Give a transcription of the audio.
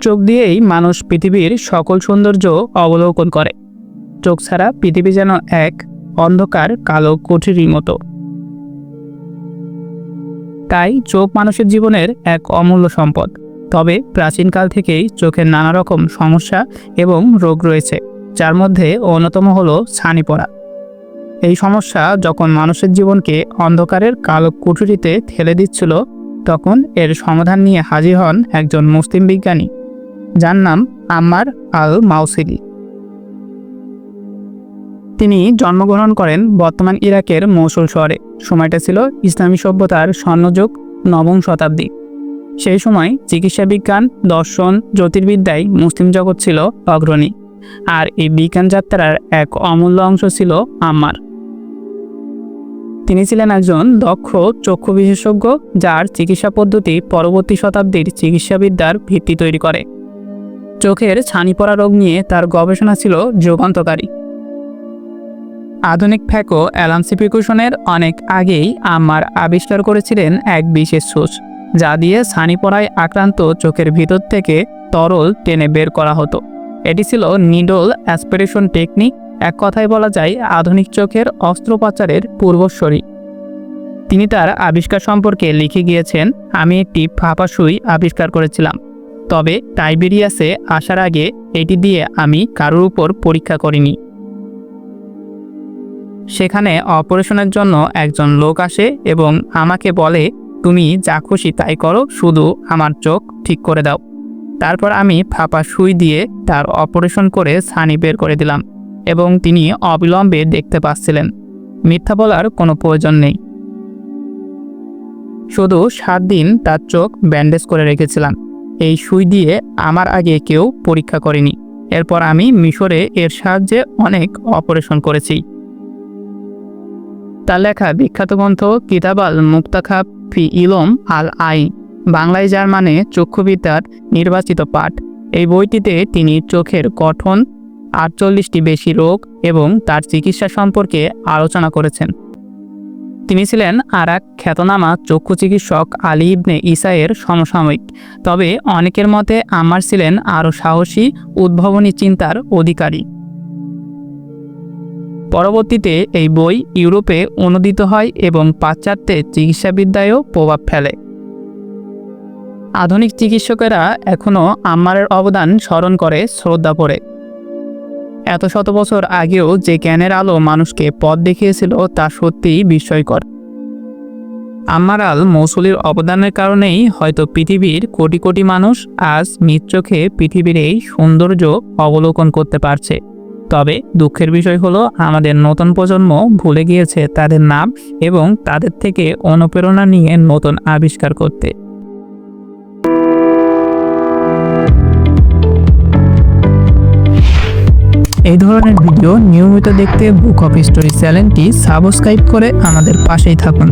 চোখ দিয়েই মানুষ পৃথিবীর সকল সৌন্দর্য অবলোকন করে। চোখ ছাড়া পৃথিবী যেন এক, অন্ধকার, কালো কুঠিরির মতো। তাই চোখ মানুষের জীবনের এক অমূল্য সম্পদ। তবে প্রাচীনকাল থেকেই চোখের নানা রকম সমস্যা এবং রোগ রয়েছে, যার মধ্যে অন্যতম হলো ছানি পড়া। এই সমস্যা যখন মানুষের জীবনকে অন্ধকারের কালো কুঠুরিতে ঠেলে দিচ্ছিল, তখন এর সমাধান নিয়ে হাজির হন একজন মুসলিম বিজ্ঞানী। যার নাম আম্মার আল মাউসিলি তিনি জন্মগ্রহণ করেন বর্তমান ইরাকের মৌসুল শহরে। সময়টা ছিল ইসলামী সভ্যতার স্বর্ণযুগ, নবম শতাব্দী। সেই সময় চিকিৎসা বিজ্ঞান, দর্শন, জ্যোতির্বিদ্যায় মুসলিম জগৎ ছিল অগ্রণী। আর এই বিজ্ঞান যাত্রার এক অমূল্য অংশ ছিল আম্মার। তিনি ছিলেন একজন দক্ষ চক্ষু বিশেষজ্ঞ, যার চিকিৎসা পদ্ধতি পরবর্তী শতাব্দীর চিকিৎসাবিদ্যার ভিত্তি তৈরি করে। চোখের ছানি পড়া রোগ নিয়ে তার গবেষণা ছিল যুগান্তকারী। আধুনিক ফ্যাকো অ্যালান্সিফিকেশনের অনেক আগেই আম্মার আবিষ্কার করেছিলেন এক বিশেষ সুচ যা দিয়ে ছানি পড়ায় আক্রান্ত চোখের ভিতর থেকে তরল টেনে বের করা হতো। এটি ছিল নিডল অ্যাসপিরেশন টেকনিক, এক কথায় বলা যায় আধুনিক চোখের অস্ত্রোপচারের পূর্বস্বরী। তিনি তার আবিষ্কার সম্পর্কে লিখে গিয়েছেন, আমি একটি ফাঁপা সুই আবিষ্কার করেছিলাম। তবে টাইবেরিয়াসে আসার আগে এটি দিয়ে আমি কারোর উপর পরীক্ষা করিনি। সেখানে অপারেশনের জন্য একজন লোক আসে এবং আমাকে বলে, তুমি যা খুশি তাই করো, শুধু আমার চোখ ঠিক করে দাও। তারপর আমি ফাঁপা সুই দিয়ে তার অপারেশন করে ছানি বের করে দিলাম এবং তিনি অবিলম্বে দেখতে পাচ্ছিলেন। মিথ্যা বলার কোনো প্রয়োজন নেই। শুধু সাত দিন তার চোখ ব্যান্ডেজ করে রেখেছিলাম। এই সুই দিয়ে আমার আগে কেউ পরীক্ষা করেনি। এরপর আমি মিশরে এর সাহায্যে অনেক অপারেশন করেছি। তার লেখা বিখ্যাত গ্রন্থ কিতাব আল মুক্তাখাব ফি ইলম আল আই বাংলায় যার মানে চক্ষুবিদ্যার নির্বাচিত পাঠ। এই বইটিতে তিনি চোখের গঠন, আটচল্লিশটি বেশি রোগ এবং তার চিকিৎসা সম্পর্কে আলোচনা করেছেন। তিনি ছিলেন আর এক খ্যাতনামা চক্ষু চিকিৎসক আলী ইবনে ইসাইয়ের সমসাময়িক। তবে অনেকের মতে আমার ছিলেন আরও সাহসী, উদ্ভাবনী চিন্তার অধিকারী। পরবর্তীতে এই বই ইউরোপে অনুদিত হয় এবং পাশ্চাত্যে চিকিৎসাবিদ্যায়ও প্রভাব ফেলে। আধুনিক চিকিৎসকেরা এখনও আম্মারের অবদান স্মরণ করে শ্রদ্ধা পড়ে। এত শত বছর আগেও যে জ্ঞানের আলো মানুষকে পথ দেখিয়েছিল তা সত্যিই বিস্ময়কর। আম্মার আল মৌসুলির অবদানের কারণেই হয়তো পৃথিবীর কোটি কোটি মানুষ আজ নিজ চোখে পৃথিবীর এই সৌন্দর্য অবলোকন করতে পারছে। তবে দুঃখের বিষয় হলো, আমাদের নতুন প্রজন্ম ভুলে গিয়েছে তাদের নাম এবং তাদের থেকে অনুপ্রেরণা নিয়ে নতুন আবিষ্কার করতে। এই ধরনের ভিডিও নিয়মিত দেখতে বুক অফ স্টোরি চ্যানেলটি সাবস্ক্রাইব করে আমাদের পাশেই থাকুন।